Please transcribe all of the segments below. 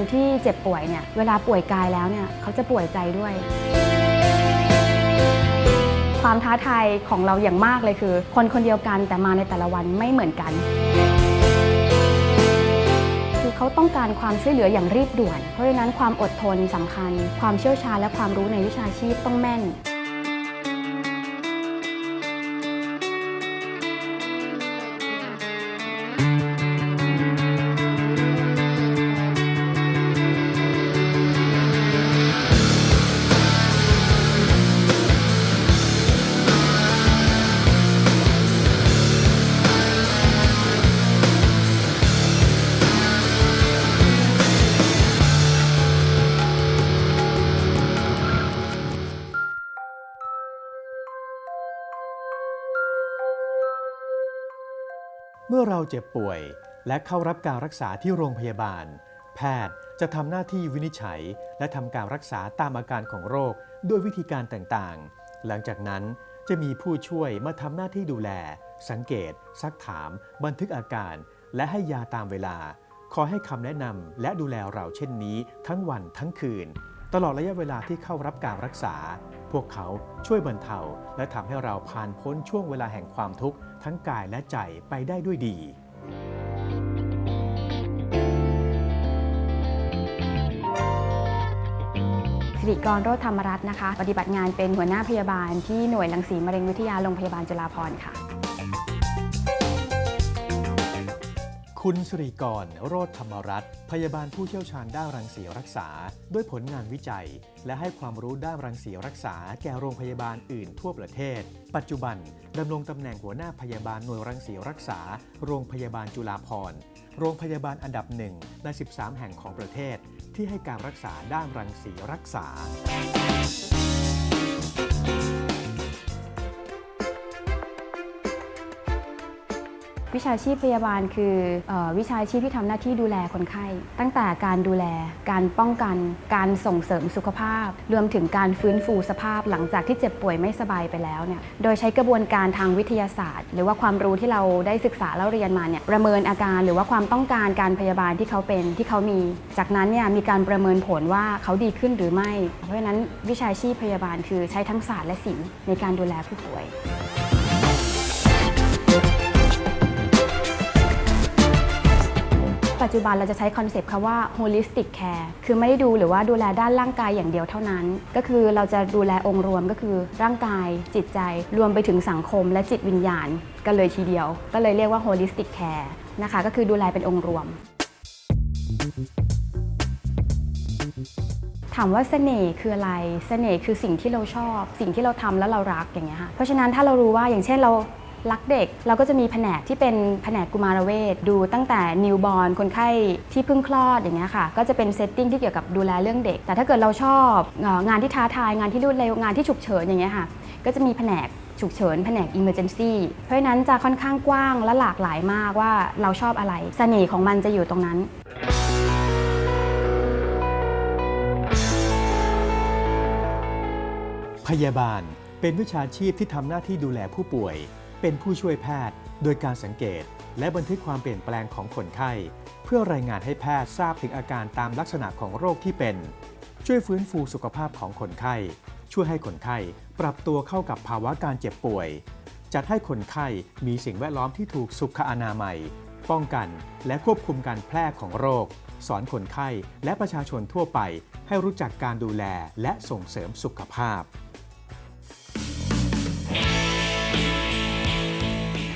คนที่เจ็บป่วยเนี่ยเวลาป่วยกายแล้วเนี่ยเขาจะป่วยใจด้วย ความท้าทายของเราอย่างมากเลยคือ คนคนเดียวกันแต่มาในแต่ละวันไม่เหมือนกัน คือเขาต้องการความช่วยเหลืออย่างรีบด่วน เพราะฉะนั้นความอดทนสำคัญ ความเชี่ยวชาญและความรู้ในวิชาชีพต้องแม่น เมื่อเราเจ็บป่วย และเข้ารับการรักษาที่โรงพยาบาล แพทย์จะทำหน้าที่วินิจฉัย และทำการรักษาตามอาการของโรคด้วยวิธีการต่างๆ หลังจากนั้นจะมีผู้ช่วยมาทำหน้าที่ดูแล สังเกต ซักถาม บันทึกอาการ และให้ยาตามเวลา คอยให้คำแนะนำและดูแลเราเช่นนี้ ทั้งวันทั้งคืน ตลอดระยะเวลาที่เข้ารับการรักษา พวกเขาช่วยบรรเทา และทำให้เราผ่านพ้นช่วงเวลาแห่งความทุกข์ ทั้งกายและใจไปได้ด้วยดีสิริกรโรธธรรมรัตน์นะคะ ปฏิบัติงานเป็นหัวหน้าพยาบาลที่หน่วยรังสีมะเร็งวิทยาโรงพยาบาลจุฬาภรณ์ค่ะ คุณสิริกรโรธธรรมรัตน์พยาบาลผู้เชี่ยวชาญด้านรังสีรักษา ด้วยผลงานวิจัย และให้ความรู้ด้านรังสีรักษาแก่โรงพยาบาลอื่นทั่วประเทศ ปัจจุบัน ดำรงตำแหน่งหัวหน้าพยาบาลหน่วยรังสีรักษา โรงพยาบาลจุฬาภรณ์โรงพยาบาลอันดับหนึ่งใน 13 แห่งของประเทศ ที่ให้การรักษาด้านรังสีรักษา วิชาชีพพยาบาลคืออวิชาชีพที่ทำหน้าที่ดูแลคนไข้ ตั้งแต่การดูแล การป้องกัน การส่งเสริมสุขภาพ รวมถึงการฟื้นฟูสภาพหลังจากที่เจ็บป่วยไม่สบายไปแล้วเนี่ยโดยใช้กระบวนการทางวิทยาศาสตร์ หรือว่าความรู้ที่เราได้ศึกษาแล้วเรียนมาเนี่ยประเมินอาการหรือว่าความต้องการการพยาบาลที่เขาเป็นที่เขามี จากนั้นเนี่ยมีการประเมินผลว่าเขาดีขึ้นหรือไม่ เพราะฉะนั้นวิชาชีพพยาบาลคือใช้ทั้งศาสตร์และศิลป์ในการดูแลผู้ป่วย จจุบันเราจะใช้คอนเซปต์คำว่า holistic care คือไม่ได้ดูหรือว่าดูแลด้านร่างกายอย่างเดียวเท่านั้น ก็คือเราจะดูแลองค์รวมก็คือร่างกาย จิตใจ รวมไปถึงสังคมและจิตวิญญาณกันเลยทีเดียว ก็เลยเรียกว่า holistic care นะคะ ก็คือดูแลเป็นองค์รวม ถามว่าเสน่ห์คืออะไร เสน่ห์คือสิ่งที่เราชอบ สิ่งที่เราทำแล้วเรารักอย่างเงี้ยค่ะ เพราะฉะนั้นถ้าเรารู้ว่าอย่างเช่นเรา รักเด็กเราก็จะมีแผนกที่เป็นแผนกกุมารเวชดูตั้งแต่นิวบอ r คนไข้ที่เพิ่งคลอดอย่างเงี้ยค่ะ ก็จะเป็นเซตติ้งที่เกี่ยวกับดูแลเรื่องเด็ก แต่ถ้าเกิดเราชอบงานที่ท้าทายงานที่รวดเร็วงานที่ฉุกเฉินอย่างเงี้ยค่ะ ก็จะมีแผนกฉุกเฉินแผนก Emergency เพราะฉะนั้นจะค่อนข้างกว้างและหลากหลายมากว่าเราชอบอะไรเสน่ห์ของมันจะอยู่ตรงนั้นพยาบาลเป็นวิชาชีพที่ทำหน้าที่ดูแลผู้ป่วย เป็นผู้ช่วยแพทย์ โดยการสังเกต และบันทึกความเปลี่ยนแปลงของคนไข้ เพื่อรายงานให้แพทย์ทราบถึงอาการตามลักษณะของโรคที่เป็น ช่วยฟื้นฟูสุขภาพของคนไข้ ช่วยให้คนไข้ปรับตัวเข้ากับภาวะการเจ็บป่วย จัดให้คนไข้มีสิ่งแวดล้อมที่ถูกสุขอนามัย ป้องกันและควบคุมการแพร่ของโรค สอนคนไข้และประชาชนทั่วไป ให้รู้จักการดูแลและส่งเสริมสุขภาพ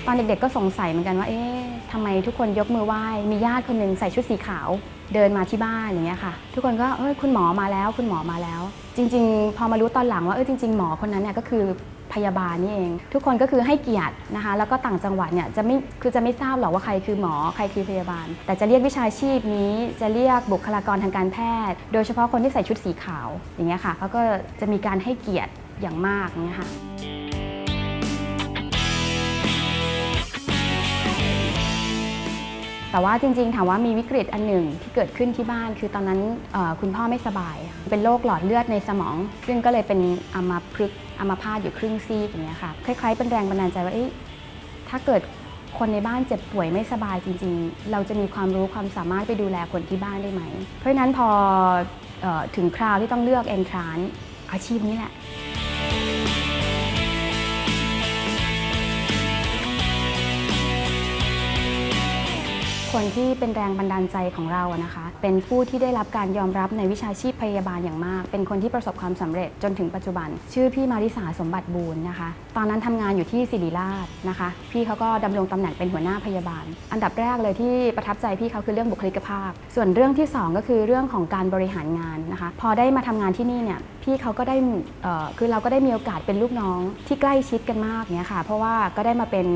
ตอนเด็กๆก็สงสัยเหมือนกันว่า เอ๊ะทำไมทุกคนยกมือไหว้ มีญาติคนหนึ่งใส่ชุดสีขาวเดินมาที่บ้านอย่างเงี้ยค่ะ ทุกคนก็เอ้ยคุณหมอมาแล้ว คุณหมอมาแล้ว จริง ๆ พอมารู้ตอนหลังว่าเออจริง ๆ หมอคนนั้นเนี่ยก็คือพยาบาลนี่เอง ทุกคนก็คือให้เกียรตินะคะ แล้วก็ต่างจังหวัดเนี่ยจะไม่คือจะไม่ทราบหรอกว่าใครคือหมอใครคือพยาบาล แต่จะเรียกวิชาชีพนี้จะเรียกบุคลากรทางการแพทย์ โดยเฉพาะคนที่ใส่ชุดสีขาวอย่างเงี้ยค่ะเขาก็จะมีการให้เกียรติอย่างมากเงี้ยค่ะ แต่ว่าจริงๆ ถามว่ามีวิกฤตอันหนึ่งที่เกิดขึ้นที่บ้าน คือตอนนั้นคุณพ่อไม่สบาย เป็นโรคหลอดเลือดในสมอง ซึ่งก็เลยเป็นอัมาพฤกอัมาพาตอยู่ครึ่งซีกอย่างเงี้ยค่ะคล้ายๆ เป็นแรงบันดาลใจว่าถ้าเกิดคนในบ้านเจ็บป่วยไม่สบายจริง ๆ เราจะมีความรู้ความสามารถไปดูแลคนที่บ้านได้ไหม เพราะฉะนั้นพอออถึงคราวที่ต้องเลือกเอนทรานอาชีพนี้แหละ คนที่เป็นแรงบันดาลใจของเราอะนะคะ เป็นผู้ที่ได้รับการยอมรับในวิชาชีพพยาบาลอย่างมาก เป็นคนที่ประสบความสำเร็จจนถึงปัจจุบัน ชื่อพี่มาริสาสมบัติบูรณ์นะคะ ตอนนั้นทำงานอยู่ที่ศิริราชนะคะ พี่เขาก็ดำรงตำแหน่งเป็นหัวหน้าพยาบาล อันดับแรกเลยที่ประทับใจพี่เขาคือเรื่องบุคลิกภาพ ส่วนเรื่องที่สองก็คือเรื่องของการบริหารงานนะคะ พอได้มาทำงานที่นี่เนี่ยพี่เขาก็ได้คือเราก็ได้มีโอกาสเป็นลูกน้องที่ใกล้ชิดกันมากเนี่ยค่ะ เพราะว่าก็ได้มาเป็น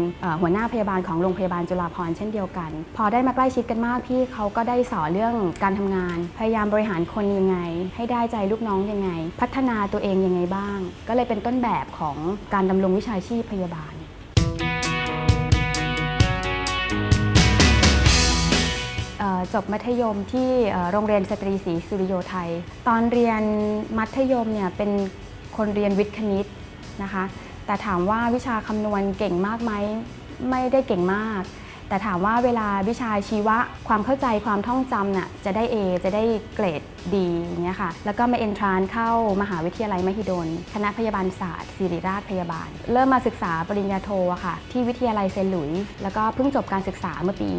หัวหน้าพยาบาลของโรงพยาบาลจุฬาภรณ์เช่นเดียวกัน พอได้มาใกล้ชิดกันมากพี่เขาก็ได้สอนเรื่องการทำงาน พยายามบริหารคนยังไง ให้ได้ใจลูกน้องยังไง พัฒนาตัวเองยังไงบ้าง ก็เลยเป็นต้นแบบของการดำรงวิชาชีพพยาบาลจบมัธยมที่โรงเรียนสตรีศรีสุริโยไทย ตอนเรียนมัธยมเนี่ยเป็นคนเรียนวิทย์คณิตนะคะ แต่ถามว่าวิชาคำนวณเก่งมากไหมไม่ได้เก่งมาก แต่ถามว่าเวลาวิชาชีวะ ความเข้าใจความท่องจำน่ะจะได้ A จะได้เกรดดีอย่างเงี้ยค่ะ แล้วก็มาเอนทรานเข้ามหาวิทยาลัยมหิดล คณะพยาบาลศาสตร์ศิริราชพยาบาล เริ่มมาศึกษาปริญญาโทอะค่ะ ที่วิทยาลัยเซนต์หลุยส์แล้วก็เพิ่งจบการศึกษาเมื่อปี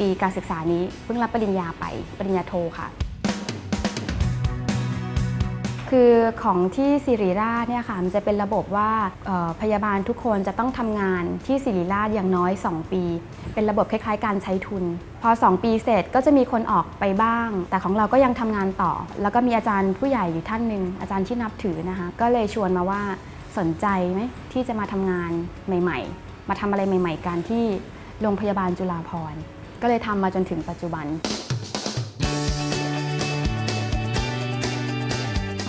ปีการศึกษานี้เพิ่งรับปริญญาไปปริญญาโทค่ะ คือของที่สิริราชเนี่ยค่ะมันจะเป็นระบบว่าพยาบาลทุกคนจะต้องทำงานที่สิริราชอย่างน้อย 2 ปี เป็นระบบคล้ายๆ การใช้ทุน พอ 2 ปีเสร็จก็จะมีคนออกไปบ้าง แต่ของเราก็ยังทำงานต่อ แล้วก็มีอาจารย์ผู้ใหญ่อยู่ท่านหนึ่งอาจารย์ที่นับถือนะคะ ก็เลยชวนมาว่าสนใจไหมที่จะมาทำงานใหม่ ๆ มาทำอะไรใหม่ ๆ กันที่โรงพยาบาลจุฬาภรณ์ก็เลยทำมาจนถึงปัจจุบัน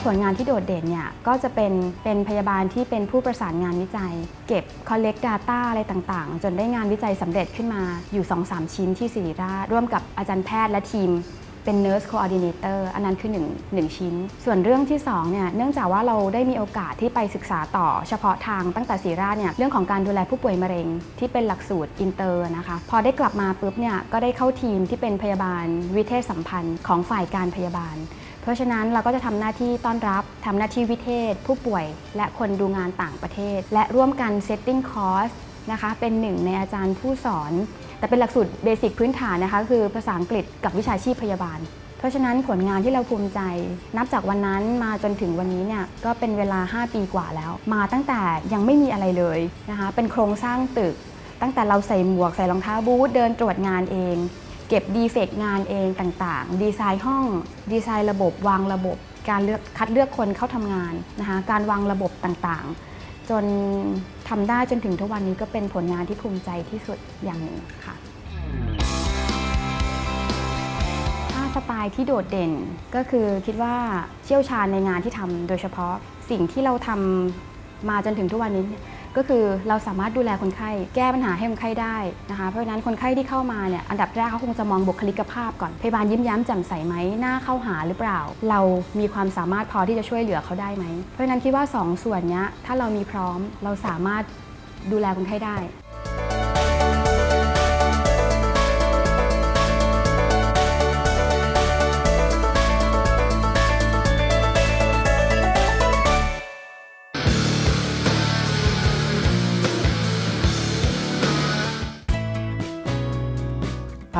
ผลงานที่โดดเด่นเนี่ยก็จะเป็นเป็นพยาบาลที่เป็นผู้ประสานงานวิจัย เก็บ collect data อะไรต่างๆ จนได้งานวิจัยสำเร็จขึ้นมาอยู่ 2-3 ชิ้นที่ศิริราชร่วมกับอาจารย์แพทย์และทีมเป็น nurse coordinator อันนั้นคือ1 1ชิ้น ส่วนเรื่องที่2เนี่ยเนื่องจากว่าเราได้มีโอกาสที่ไปศึกษาต่อเฉพาะทางตั้งแต่ศิริราชเนี่ยเรื่องของการดูแลผู้ป่วยมะเร็งที่เป็นหลักสูตรอินเตอร์นะคะ พอได้กลับมาปุ๊บเนี่ยก็ได้เข้าทีมที่เป็นพยาบาลวิเทศสัมพันธ์ของฝ่ายการพยาบาล เพราะฉะนั้นเราก็จะทำหน้าที่ต้อนรับทำหน้าที่วิเทศ ผู้ป่วย และคนดูงานต่างประเทศ และร่วมกัน setting course นะคะเป็นหนึ่งในอาจารย์ผู้สอน แต่เป็นหลักสูตรเบสิกพื้นฐานนะคะคือภาษาอังกฤษกับวิชาชีพพยาบาล เพราะฉะนั้นผลงานที่เราภูมิใจ นับจากวันนั้นมาจนถึงวันนี้เนี่ยก็เป็นเวลา 5 ปีกว่าแล้ว มาตั้งแต่ยังไม่มีอะไรเลยนะคะเป็นโครงสร้างตึก ตั้งแต่เราใส่หมวกใส่รองเท้าบูทเดินตรวจงานเอง เก็บดีเฟกต์งานเองต่างๆ ดีไซน์ห้อง ดีไซน์ระบบวางระบบ การเลือกคัดเลือกคนเข้าทำงานนะคะการวางระบบต่างๆ จนทำได้จนถึงทุกวันนี้ก็เป็นผลงานที่ภูมิใจที่สุดอย่างหนึ่งค่ะถ้าสไตล์ที่โดดเด่นก็คือคิดว่าเชี่ยวชาญในงานที่ทำโดยเฉพาะสิ่งที่เราทำมาจนถึงทุกวันนี้ ก็คือเราสามารถดูแลคนไข้ แก้ปัญหาให้คนไข้ได้นะคะ เพราะฉะนั้นคนไข้ที่เข้ามาเนี่ยอันดับแรกเขาคงจะมองบุคลิกภาพก่อนพยาบาลยิ้มย้มแจ่มใสไหมหน้าเข้าหาหรือเปล่า เรามีความสามารถพอที่จะช่วยเหลือเขาได้ไหมเพราะฉะนั้นคิดว่าสองส่วนนี้ถ้าเรามีพร้อมเราสามารถดูแลคนไข้ได้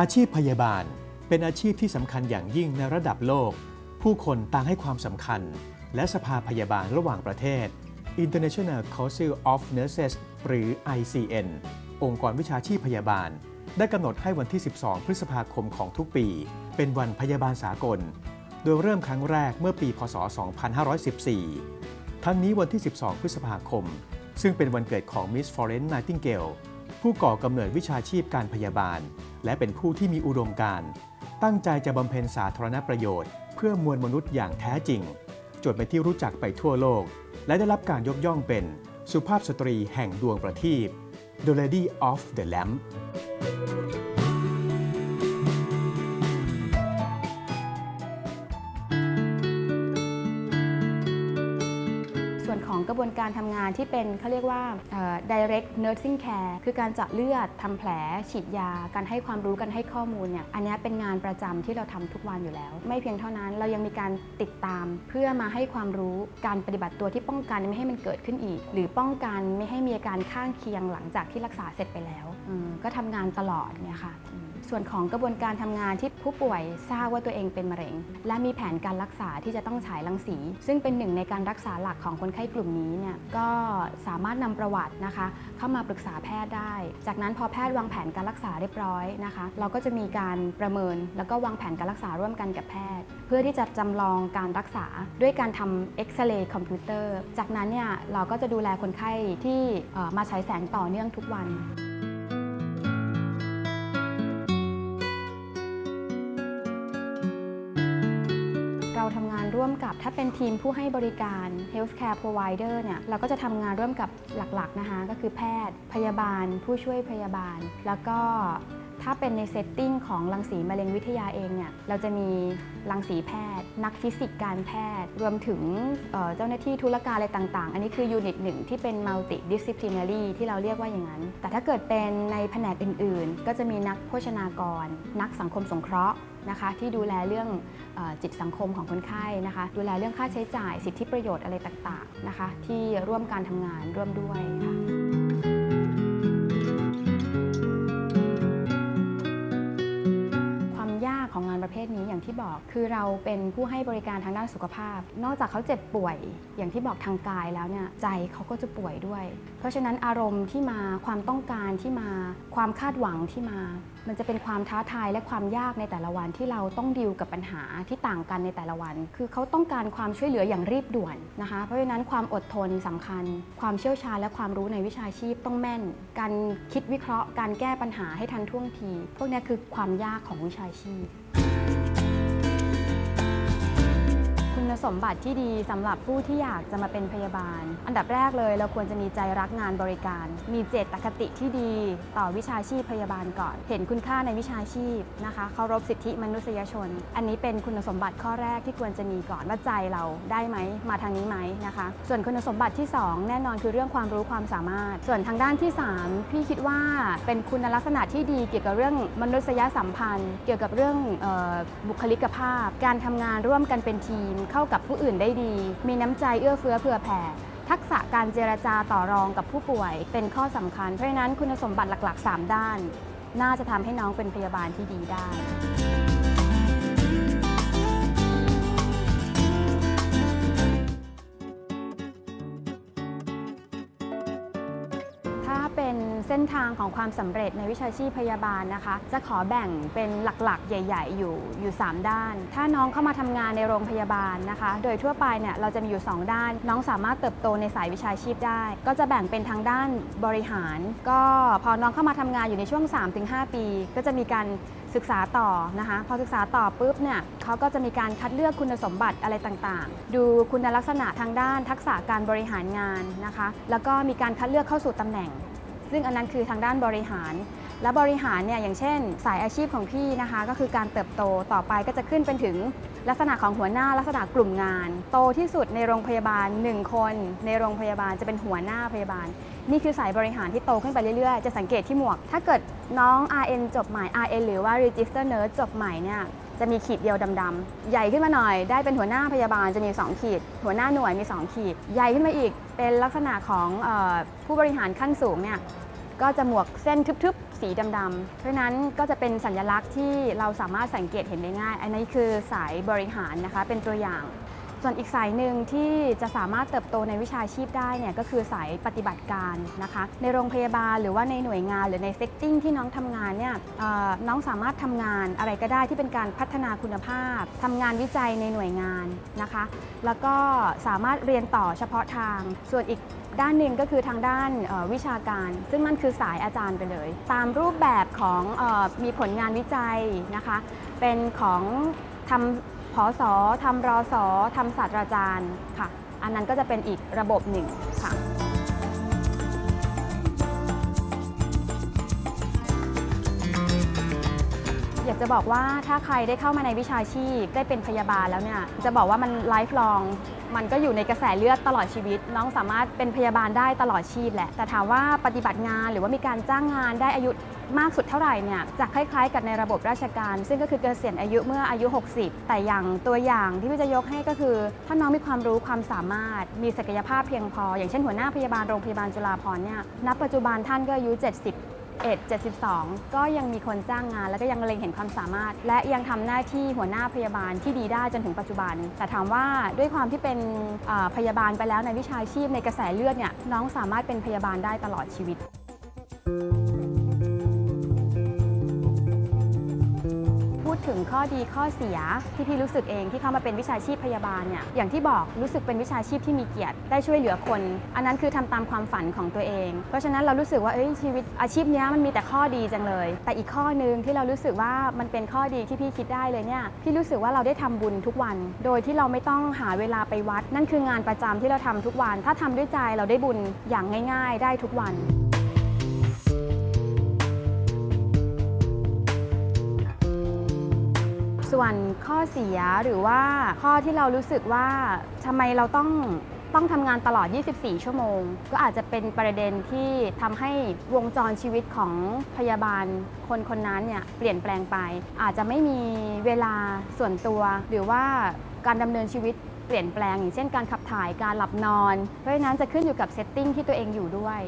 อาชีพพยาบาลเป็นอาชีพที่สำคัญอย่างยิ่งในระดับโลก ผู้คนต่างให้ความสำคัญ และสภาพยาบาลระหว่างประเทศ International Council of Nurses หรือ ICN องค์กรวิชาชีพพยาบาล ได้กำหนดให้วันที่ 12 พฤษภาคมของทุกปี เป็นวันพยาบาลสากล โดยเริ่มครั้งแรกเมื่อปี พศ 2514 ทั้งนี้วันที่ 12 พฤษภาคม ซึ่งเป็นวันเกิดของ Miss Florence Nightingale ผู้ก่อกำเนิดวิชาชีพการพยาบาล และเป็นผู้ที่มีอุดมการณ์ตั้งใจจะบำเพ็ญสาธารณประโยชน์ เพื่อมวลมนุษย์อย่างแท้จริง จนเป็นที่รู้จักไปทั่วโลก และได้รับการยกย่องเป็นสุภาพสตรีแห่งดวงประทีป The Lady of the Lamp บวนการทำงานที่เป็นเขาเรียกว่า direct nursing care คือการเจาะเลือดทำแผล ฉีดยา การให้ความรู้การให้ข้อมูลเนี่ยอันนี้เป็นงานประจำที่เราทำทุกวันอยู่แล้ว ไม่เพียงเท่านั้นเรายังมีการติดตามเพื่อมาให้ความรู้การปฏิบัติตัวที่ป้องกันไม่ให้มันเกิดขึ้นอีก หรือป้องกันไม่ให้มีอาการข้างเคียงหลังจากที่รักษาเสร็จไปแล้วก็ทำงานตลอดเนี่ยค่ะ ส่วนของกระบวนการทำงานที่ผู้ป่วยทราบว่าตัวเองเป็นมะเร็ง และมีแผนการรักษาที่จะต้องฉายรังสี ซึ่งเป็นหนึ่งในการรักษาหลักของคนไข้กลุ่มนี้เนี่ยก็สามารถนำประวัตินะคะ เข้ามาปรึกษาแพทย์ได้ จากนั้นพอแพทย์วางแผนการรักษาเรียบร้อยนะคะ เราก็จะมีการประเมินแล้วก็วางแผนการรักษาร่วมกันกับแพทย์ เพื่อที่จะจำลองการรักษาด้วยการทำเอ็กซเรย์คอมพิวเตอร์จากนั้นเนี่ยเราก็จะดูแลคนไข้ที่มาฉายแสงต่อเนื่องทุกวัน ร่วมกับถ้าเป็นทีมผู้ให้บริการ healthcare provider เนี่ยเราก็จะทำงานร่วมกับหลักๆนะคะก็คือแพทย์ พยาบาล ผู้ช่วยพยาบาล แล้วก็ ถ้าเป็นในเซตติ้งของรังสีมะเร็งวิทยาเองเนี่ยเราจะมีรังสีแพทย์ นักฟิสิกส์การแพทย์ รวมถึงเเจ้าหน้าที่ธุรการอะไรต่างๆ อันนี้คือยูนิตหนึ่งที่เป็น multi disciplinary ที่เราเรียกว่าอย่างนั้น แต่ถ้าเกิดเป็นในแผนกอื่นๆ ก็จะมีนักโภชนากร นักสังคมสงเคราะห์นะคะที่ดูแลเรื่องเอ่อจิตสังคมของคนไข้นะคะ ดูแลเรื่องค่าใช้จ่ายสิทธิประโยชน์อะไรต่างๆนะคะ ที่ร่วมการทำงานร่วมด้วยค่ะ อย่างที่บอกคือเราเป็นผู้ให้บริการทางด้านสุขภาพ นอกจากเขาเจ็บป่วย อย่างที่บอกทางกายแล้วเนี่ยใจเขาก็จะป่วยด้วย เพราะฉะนั้นอารมณ์ที่มาความต้องการที่มาความคาดหวังที่มา มันจะเป็นความท้าทายและความยากในแต่ละวันที่เราต้องดิวกับปัญหาที่ต่างกันในแต่ละวัน คือเขาต้องการความช่วยเหลืออย่างรีบด่วนนะคะ เพราะฉะนั้นความอดทนสำคัญ ความเชี่ยวชาญและความรู้ในวิชาชีพต้องแม่น การคิดวิเคราะห์ การแก้ปัญหาให้ทันท่วงที พวกนี้คือความยากของวิชาชีพ สมบัติที่ดีสำหรับผู้ที่อยากจะมาเป็นพยาบาล อันดับแรกเลยเราควรจะมีใจรักงานบริการ มีเจตคติที่ดีต่อวิชาชีพพยาบาลก่อน เห็นคุณค่าในวิชาชีพนะคะเคารพสิทธิมนุษยชน อันนี้เป็นคุณสมบัติข้อแรกที่ควรจะมีก่อนว่าใจเราได้ไหมมาทางนี้ไหมนะคะ ส่วนคุณสมบัติที่ 2 แน่นอนคือเรื่องความรู้ความสามารถ ส่วนทางด้านที่ 3 พี่คิดว่าเป็นคุณลักษณะที่ดีเกี่ยวกับเรื่องมนุษยสัมพันธ์ เกี่ยวกับเรื่องออบุคลิกภาพ การทำงานร่วมกันเป็นทีมเข้ากับผู้อื่นได้ดี มีน้ำใจเอื้อเฟื้อเผื่อแผ่ ทักษะการเจรจาต่อรองกับผู้ป่วย เป็นข้อสำคัญ เพราะฉะนั้นคุณสมบัติหลักๆ 3 ด้าน น่าจะทำให้น้องเป็นพยาบาลที่ดีได้ เส้นทางของความสำเร็จในวิชาชีพพยาบาลนะคะ จะขอแบ่งเป็นหลักๆ ใหญ่ ๆ อยู่อยู่ 3 ด้าน ถ้าน้องเข้ามาทำงานในโรงพยาบาลนะคะ โดยทั่วไปเนี่ยเราจะมีอยู่ 2 ด้าน น้องสามารถเติบโตในสายวิชาชีพได้ ก็จะแบ่งเป็นทางด้านบริหาร ก็พอน้องเข้ามาทำงานอยู่ในช่วง 3-5 ปี ก็จะมีการศึกษาต่อนะคะ พอศึกษาต่อปุ๊บเนี่ยเขาก็จะมีการคัดเลือกคุณสมบัติอะไรต่างๆ ดูคุณลักษณะทางด้านทักษะการบริหารงานนะคะ แล้วก็มีการคัดเลือกเข้าสู่ตำแหน่ง ซึ่งอันนั้นคือทางด้านบริหาร และบริหารเนี่ยอย่างเช่น สายอาชีพของพี่นะคะ ก็คือการเติบโตต่อไปก็จะขึ้นเป็นถึงลักษณะของหัวหน้าลักษณะกลุ่มงาน โตที่สุดในโรงพยาบาล 1 คน ในโรงพยาบาลจะเป็นหัวหน้าพยาบาล นี่คือสายบริหารที่โตขึ้นไปเรื่อยๆ จะสังเกตที่หมวก ถ้าเกิดน้อง RN จบใหม่ RN หรือว่า Register Nurse จบใหม่เนี่ย จะมีขีดเดียวดำๆ ใหญ่ขึ้นมาหน่อย ได้เป็นหัวหน้าพยาบาลจะมี 2 ขีด หัวหน้าหน่วยมี 2 ขีด ใหญ่ขึ้นมาอีก เป็นลักษณะของออผู้บริหารขั้นสูงเนี่ย ก็จะหมวกเส้นทึบๆ สีดำๆ เพราะนั้นก็จะเป็นสัญลักษณ์ที่เราสามารถสังเกตเห็นได้ง่าย อันนี้คือสายบริหารนะคะ เป็นตัวอย่าง ส่วนอีกสายหนึ่งที่จะสามารถเติบโตในวิชาชีพได้เนี่ยก็คือสายปฏิบัติการนะคะ ในโรงพยาบาลหรือว่าในหน่วยงานหรือในเซตติ้งที่น้องทำงานเนี่ยน้องสามารถทำงานอะไรก็ได้ที่เป็นการพัฒนาคุณภาพทำงานวิจัยในหน่วยงานนะคะ แล้วก็สามารถเรียนต่อเฉพาะทาง ส่วนอีกด้านหนึ่งก็คือทางด้านวิชาการ ซึ่งนั่นคือสายอาจารย์ไปเลย ตามรูปแบบของออมีผลงานวิจัยนะคะ เป็นของทำ พอสอทำรอสอทำศาสตราจารย์ค่ะ อันนั้นก็จะเป็นอีกระบบหนึ่งค่ะอย่าจะบอกว่าถ้าใครได้เข้ามาในวิชาชีพได้เป็นพยาบาลแล้วเนี่ยจะบอกว่ามันไลฟ์ลองมันก็อยู่ในกระแสเลือดตลอดชีวิต น้องสามารถเป็นพยาบาลได้ตลอดชีพแหละ แต่ถามว่าปฏิบัติงานหรือว่ามีการจ้างงานได้อายุ มากสุดเท่าไหร่เนี่ยจะคล้ายๆ กับในระบบราชการ ซึ่งก็คือเกษียณอายุเมื่ออายุ 60 แต่อย่างตัวอย่างที่พี่จะยกให้ก็คือ ถ้าน้องมีความรู้ความสามารถ มีศักยภาพเพียงพอ อย่างเช่นหัวหน้าพยาบาลโรงพยาบาลจุฬาภรณ์เนี่ยณปัจจุบันท่านก็อายุ 70 1 72 ก็ยังมีคนจ้างงาน แล้วก็ยังเล็งเห็นความสามารถ และยังทำหน้าที่หัวหน้าพยาบาลที่ดีได้จนถึงปัจจุบัน แต่ถามว่าด้วยความที่เป็นพยาบาลไปแล้วในวิชาชีพในกระแสเลือดเนี่ยน้องสามารถเป็นพยาบาลได้ตลอดชีวิต ถึงข้อดีข้อเสียที่พี่รู้สึกเองที่เข้ามาเป็นวิชาชีพพยาบาลเนี่ยอย่างที่บอกรู้สึกเป็นวิชาชีพที่มีเกียรติได้ช่วยเหลือคน อันนั้นคือทำตามความฝันของตัวเอง เพราะฉะนั้นเรารู้สึกว่าเอ้ยชีวิตอาชีพนี้มันมีแต่ข้อดีจังเลย แต่อีกข้อหนึ่งที่เรารู้สึกว่ามันเป็นข้อดีที่พี่คิดได้เลยเนี่ยพี่รู้สึกว่าเราได้ทำบุญทุกวัน โดยที่เราไม่ต้องหาเวลาไปวัด นั่นคืองานประจำที่เราทำทุกวัน ถ้าทำด้วยใจเราได้บุญอย่างง่าย ๆ ได้ทุกวัน ส่วนข้อเสียหรือว่าข้อที่เรารู้สึกว่าทำไมเราต้องต้องทำงานตลอด 24 ชั่วโมง ก็อาจจะเป็นประเด็นที่ทำให้วงจรชีวิตของพยาบาล คนคนนั้นเนี่ยเปลี่ยนแปลงไป อาจจะไม่มีเวลาส่วนตัว หรือว่าการดำเนินชีวิตเปลี่ยนแปลง อย่างเช่นการขับถ่ายการหลับนอน เพราะฉะนั้นจะขึ้นอยู่กับเซตติ้งที่ตัวเองอยู่ด้วย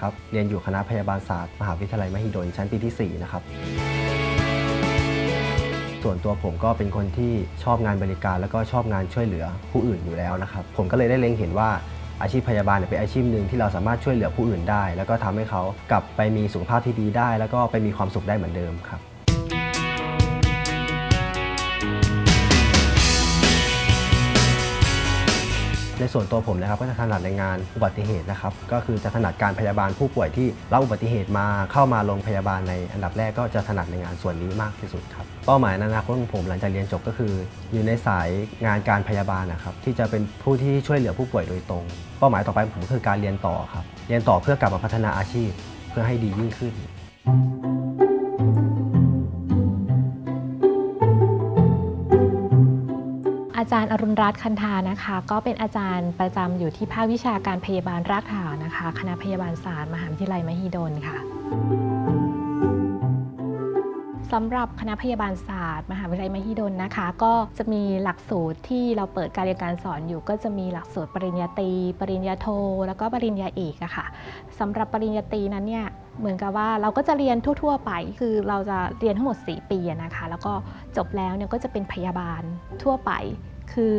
นะครับ เรียนอยู่คณะพยาบาลศาสตร์มหาวิทยาลัยมหิดลชั้นปีที่ 4 นะครับ ส่วนตัวผมก็เป็นคนที่ชอบงานบริการ แล้วก็ชอบงานช่วยเหลือผู้อื่นอยู่แล้วนะครับ ผมก็เลยได้เล็งเห็นว่าอาชีพพยาบาลเนี่ยเป็นอาชีพหนึ่งที่เราสามารถช่วยเหลือผู้อื่นได้ แล้วก็ทำให้เขากลับไปมีสุขภาพที่ดีได้ แล้วก็ไปมีความสุขได้เหมือนเดิมครับ ในส่วนตัวผมนะครับก็จะถนัดในงานอุบัติเหตุนะครับก็คือจะถนัดการพยาบาลผู้ป่วยที่รับอุบัติเหตุมาเข้ามาโรงพยาบาลในอันดับแรกก็จะถนัดในงานส่วนนี้มากที่สุดครับเป้าหมายในอนาคตของผมหลังจากเรียนจบก็คือ อยู่ในสายงานการพยาบาลนะครับที่จะเป็นผู้ที่ช่วยเหลือผู้ป่วยโดยตรง เป้าหมายต่อไปของผมคือการเรียนต่อครับเรียนต่อเพื่อกลับมาพัฒนาอาชีพ เพื่อให้ดียิ่งขึ้นอา จารย์อรุณรัตน์คันธานะคะ ก็เป็นอาจารย์ประจำอยู่ที่ภาควิชาการพยาบาลรากฐานนะคะ คณะพยาบาลศาสตร์มหาวิทยาลัยมหิดลค่ะสำหรับคณะพยาบาลศาสตร์ มหาวิทยาลัยมหิดลนะคะ ก็จะมีหลักสูตรที่เราเปิดการเรียนการสอนอยู่ ก็จะมีหลักสูตรปริญญาตรีปริญญาโท แล้วก็ปริญญาเอกอะค่ะสำหรับปริญญาตรีนั้นเนี่ยเหมือนกับว่าเราก็จะเรียนทั่ว ๆ ไป คือเราจะเรียนทั้งหมด 4 ปีนะคะ แล้วก็จบแล้วเนี่ยก็จะเป็นพยาบาลทั่วไป คือ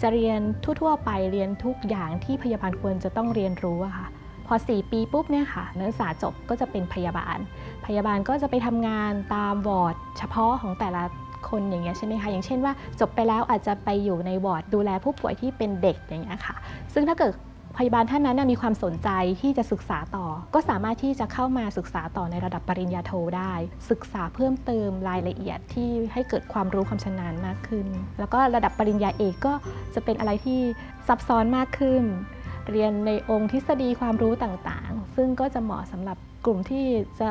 จะเรียนทั่วๆไปเรียนทุกอย่างที่พยาบาลควรจะต้องเรียนรู้อะค่ะ พอ 4 ปีปุ๊บเนี่ยค่ะ นักศึกษาจบก็จะเป็นพยาบาล พยาบาลก็จะไปทำงานตามวอร์ดเฉพาะของแต่ละคนอย่างเงี้ยใช่ไหมคะอย่างเช่นว่าจบไปแล้วอาจจะไปอยู่ในวอร์ดดูแลผู้ป่วยที่เป็นเด็กอย่างเงี้ยค่ะ ซึ่งถ้าเกิด พยาบาลท่านนั้นมีความสนใจที่จะศึกษาต่อ ก็สามารถที่จะเข้ามาศึกษาต่อในระดับปริญญาโทได้ ศึกษาเพิ่มเติมรายละเอียดที่ให้เกิดความรู้ความชำนาญมากขึ้น แล้วก็ระดับปริญญาเอกก็จะเป็นอะไรที่ซับซ้อนมากขึ้น เรียนในองค์ทฤษฎีความรู้ต่างๆ ซึ่งก็จะเหมาะสำหรับกลุ่มที่จะ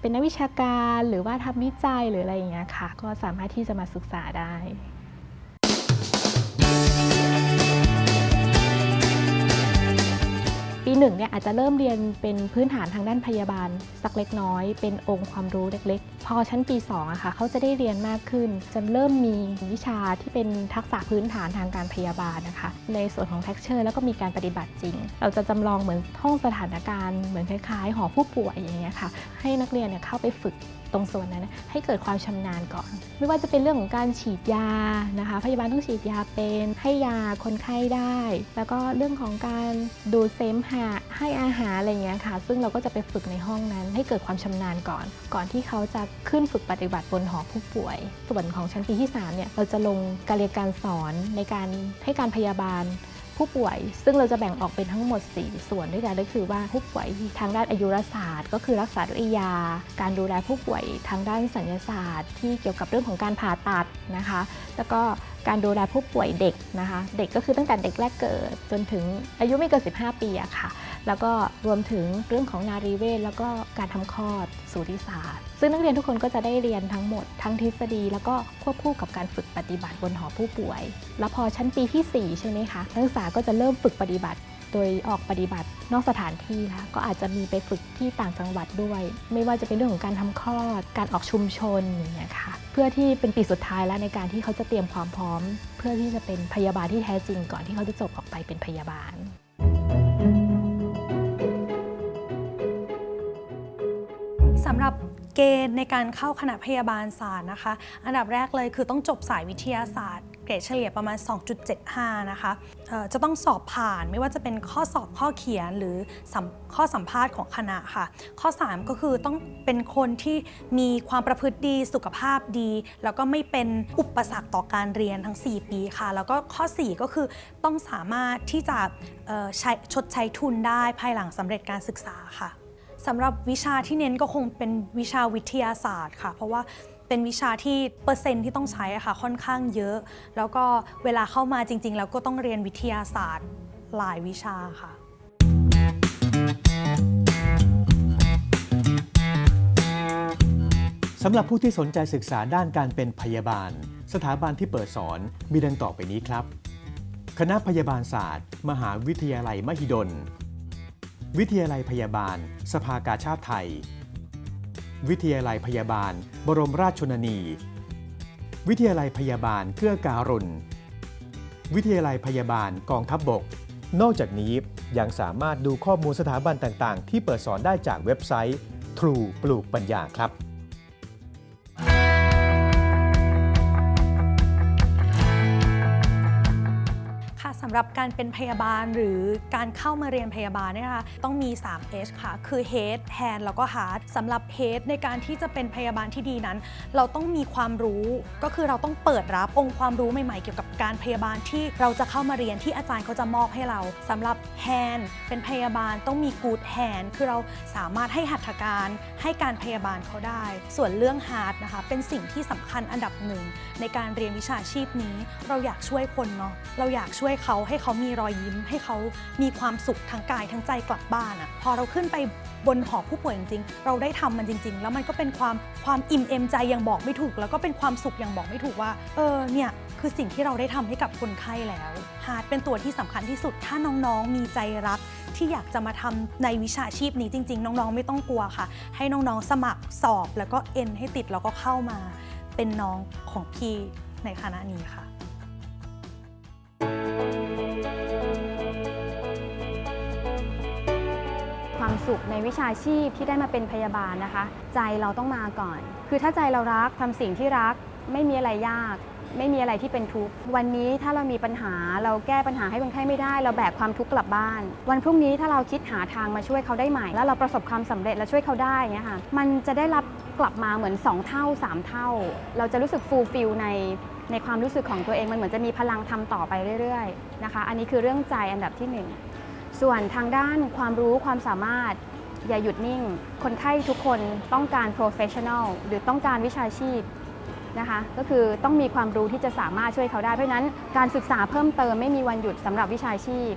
เป็นนักวิชาการหรือว่าทำวิจัยหรืออะไรอย่างเงี้ยค่ะ ก็สามารถที่จะมาศึกษาได้ ปีหนึ่งเนี่ยอาจจะเริ่มเรียนเป็นพื้นฐานทางด้านพยาบาล สักเล็กน้อย เป็นองค์ความรู้เล็กๆ พอชั้นปี2อะค่ะเขาจะได้เรียนมากขึ้น จะเริ่มมีวิชาที่เป็นทักษะพื้นฐานทางการพยาบาลนะคะ ในส่วนของ t e x t u r e แล้วก็มีการปฏิบัติจริง เราจะจำลองเหมือนห้องสถานการณ์เหมือนคล้ายๆหอผู้ป่วยอย่างเงี้ยค่ะ ให้นักเรียนเนี่ยเข้าไปฝึกตรงส่วนนั้นให้เกิดความชำนาญก่อน ไม่ว่าจะเป็นเรื่องของการฉีดยานะคะ พยาบาลต้องฉีดยาเป็นให้ยาคนไข้ได้ แล้วก็เรื่องของการดูเสมหะให้อาหารอะไรอย่างเงี้ยค่ะ ซึ่งเราก็จะไปฝึกในห้องนั้น ให้เกิดความชำนาญก่อน ก่อนที่เขาจะขึ้นฝึกปฏิบัติบนหอผู้ป่วย ส่วนของชั้นปีที่3เนี่ยเราจะลงการเรียนการสอนในการให้การพยาบาล ผู้ป่วย ซึ่งเราจะแบ่งออกเป็นทั้งหมด 4 ส่วนด้วยกันก็คือว่าผู้ป่วยทางด้านอายุรศาสตร์ ก็คือรักษาด้วยยา การดูแลผู้ป่วยทางด้านสัญญาศาสตร์ ที่เกี่ยวกับเรื่องของการผ่าตัดนะคะ แล้วก็การดูแลผู้ป่วยเด็กนะคะ เด็กก็คือตั้งแต่เด็กแรกเกิด จนถึงอายุไม่เกิน 15 ปีอะค่ะ แล้วก็รวมถึงเรื่องของนารีเวชแล้วก็การทำคลอดสูติศาสตร์ ซึ่งนักเรียนทุกคนก็จะได้เรียนทั้งหมด ทั้งทฤษฎี แล้วก็ควบคู่กับการฝึกปฏิบัติบนหอผู้ป่วย แล้วพอชั้นปีที่ 4 ใช่ไหมคะนักศึกษาก็จะเริ่มฝึกปฏิบัติโดยออกปฏิบัตินอกสถานที่แล้วก็อาจจะมีไปฝึกที่ต่างจังหวัดด้วย ไม่ว่าจะเป็นเรื่องของการทำคลอด การออกชุมชนอย่างเงี้ยค่ะ เพื่อที่เป็นปีสุดท้ายแล้วในการที่เขาจะเตรียมความพร้อม เพื่อที่จะเป็นพยาบาลที่แท้จริงก่อนที่เขาจะจบออกไปเป็นพยาบาล สำหรับเกณฑ์ในการเข้าคณะพยาบาลศาสตร์นะคะ อันดับแรกเลยคือต้องจบสายวิทยาศาสตร์เกรดเฉลี่ยประมาณ 2.75 นะคะจะต้องสอบผ่านไม่ว่าจะเป็นข้อสอบข้อเขียนหรือข้อสัมภาษณ์ของคณะค่ะ ข้อ 3 ก็คือต้องเป็นคนที่มีความประพฤติดีสุขภาพดี แล้วก็ไม่เป็นอุปสรรคต่อการเรียนทั้ง 4 ปีค่ะ แล้วก็ข้อ 4 ก็คือต้องสามารถที่จะใช้ชดใช้ทุนได้ภายหลังสำเร็จการศึกษาค่ะ สำหรับวิชาที่เน้นก็คงเป็นวิชาวิทยาศาสตร์ค่ะ เพราะว่าเป็นวิชาที่เปอร์เซ็นต์ที่ต้องใช้อะค่ะค่อนข้างเยอะ แล้วก็เวลาเข้ามาจริง ๆ แล้วก็ต้องเรียนวิทยาศาสตร์หลายวิชาค่ะสำหรับผู้ที่สนใจศึกษาด้านการเป็นพยาบาล สถาบันที่เปิดสอนมีดังต่อไปนี้ครับ คณะพยาบาลศาสตร์ มหาวิทยาลัยมหิดล วิทยาลัยพยาบาล สภากาชาติไทย วิทยาลัยพยาบาล บรมราชชนนี วิทยาลัยพยาบาลเกื้อการุณ วิทยาลัยพยาบาลกองทัพบบก นอกจากนี้ยังสามารถดูข้อมูลสถาบันต่าง ๆ ที่เปิดสอนได้จากเว็บไซต์ True ปลูกปัญญาครับ รับการเป็นพยาบาลหรือการเข้ามาเรียนพยาบาลเนี่ยนะคะต้องมี 3 H ค่ะ คือ Head Hand แล้วก็ Heart สำหรับ Head ในการที่จะเป็นพยาบาลที่ดีนั้น เราต้องมีความรู้ก็คือเราต้องเปิดรับองค์ความรู้ใหม่ๆ เกี่ยวกับการพยาบาลที่เราจะเข้ามาเรียนที่อาจารย์เขาจะมอบให้เราสำหรับ Hand เป็นพยาบาลต้องมี Good Hand คือเราสามารถให้หัตถการให้การพยาบาลเขาได้ ส่วนเรื่อง Heart นะคะเป็นสิ่งที่สำคัญอันดับหนึ่งในการเรียนวิชาชีพนี้ เราอยากช่วยคนเนาะเราอยากช่วยเขาให้เขามีรอยยิ้ม ให้เขามีความสุขทั้งกายทั้งใจกลับบ้านอะพอเราขึ้นไปบนหอผู้ป่วยจริงๆ เราได้ทำมันจริง ๆ แล้วมันก็เป็นความความอิ่มเอมใจยังบอกไม่ถูก แล้วก็เป็นความสุขยังบอกไม่ถูกว่า เออเนี่ยคือสิ่งที่เราได้ทำให้กับคนไข้แล้วฮาร์ดเป็นตัวที่สำคัญที่สุด ถ้าน้องๆ มีใจรักที่อยากจะมาทำในวิชาชีพนี้จริง ๆ น้องๆ ไม่ต้องกลัวค่ะ ให้น้องๆ สมัครสอบแล้วก็เอ็นให้ติดแล้วก็เข้ามา เป็นน้องของพี่ในคณะนี้ค่ะ สุขในวิชาชีพที่ได้มาเป็นพยาบาลนะคะ ใจเราต้องมาก่อน คือถ้าใจเรารักทำสิ่งที่รักไม่มีอะไรยาก ไม่มีอะไรที่เป็นทุกข์วันนี้ถ้าเรามีปัญหาเราแก้ปัญหาให้คนไข้ไม่ได้ เราแบกความทุกข์กลับบ้าน วันพรุ่งนี้ถ้าเราคิดหาทางมาช่วยเขาได้ใหม่ แล้วเราประสบความสำเร็จและช่วยเขาได้เงี้ยค่ะมันจะได้รับกลับมาเหมือน 2 เท่า 3 เท่า เราจะรู้สึกฟูลฟิลในในความรู้สึกของตัวเองมันเหมือนจะมีพลังทำต่อไปเรื่อยๆนะคะ อันนี้คือเรื่องใจอันดับที่หนึ่ง ส่วนทางด้านความรู้ความสามารถ อย่าหยุดนิ่ง คนไข้ทุกคนต้องการ professional หรือต้องการวิชาชีพนะคะก็คือต้องมีความรู้ที่จะสามารถช่วยเขาได้ เพราะนั้นการศึกษาเพิ่มเติมไม่มีวันหยุดสำหรับวิชาชีพ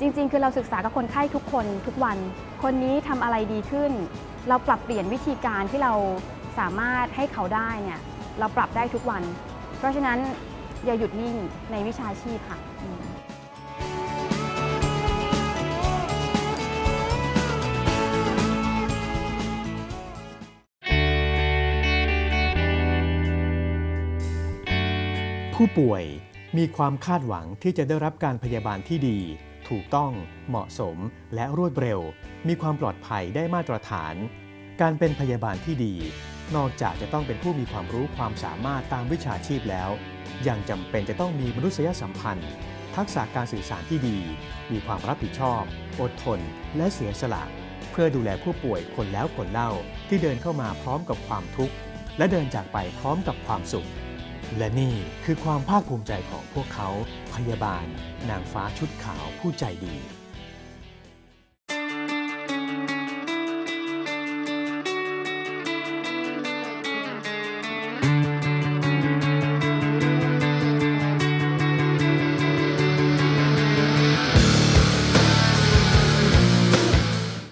จริง ๆ คือเราศึกษากับคนไข้ทุกคนทุกวัน คนนี้ทำอะไรดีขึ้น เราปรับเปลี่ยนวิธีการที่เราสามารถให้เขาได้เนี่ยเราปรับได้ทุกวัน เพราะฉะนั้นอย่าหยุดนิ่งในวิชาชีพค่ะ ผู้ป่วยมีความคาดหวังที่จะได้รับการพยาบาลที่ดี ถูกต้อง เหมาะสม และรวดเร็ว มีความปลอดภัยได้มาตรฐาน การเป็นพยาบาลที่ดี นอกจากจะต้องเป็นผู้มีความรู้ความสามารถตามวิชาชีพแล้ว ยังจำเป็นจะต้องมีมนุษยสัมพันธ์ ทักษะการสื่อสารที่ดี มีความรับผิดชอบ อดทน และเสียสละ เพื่อดูแลผู้ป่วยคนแล้วคนเล่าที่เดินเข้ามาพร้อมกับความทุกข์ และเดินจากไปพร้อมกับความสุข และนี่คือความภาคภูมิใจของพวกเขาพยาบาล นางฟ้าชุดขาวผู้ใจดี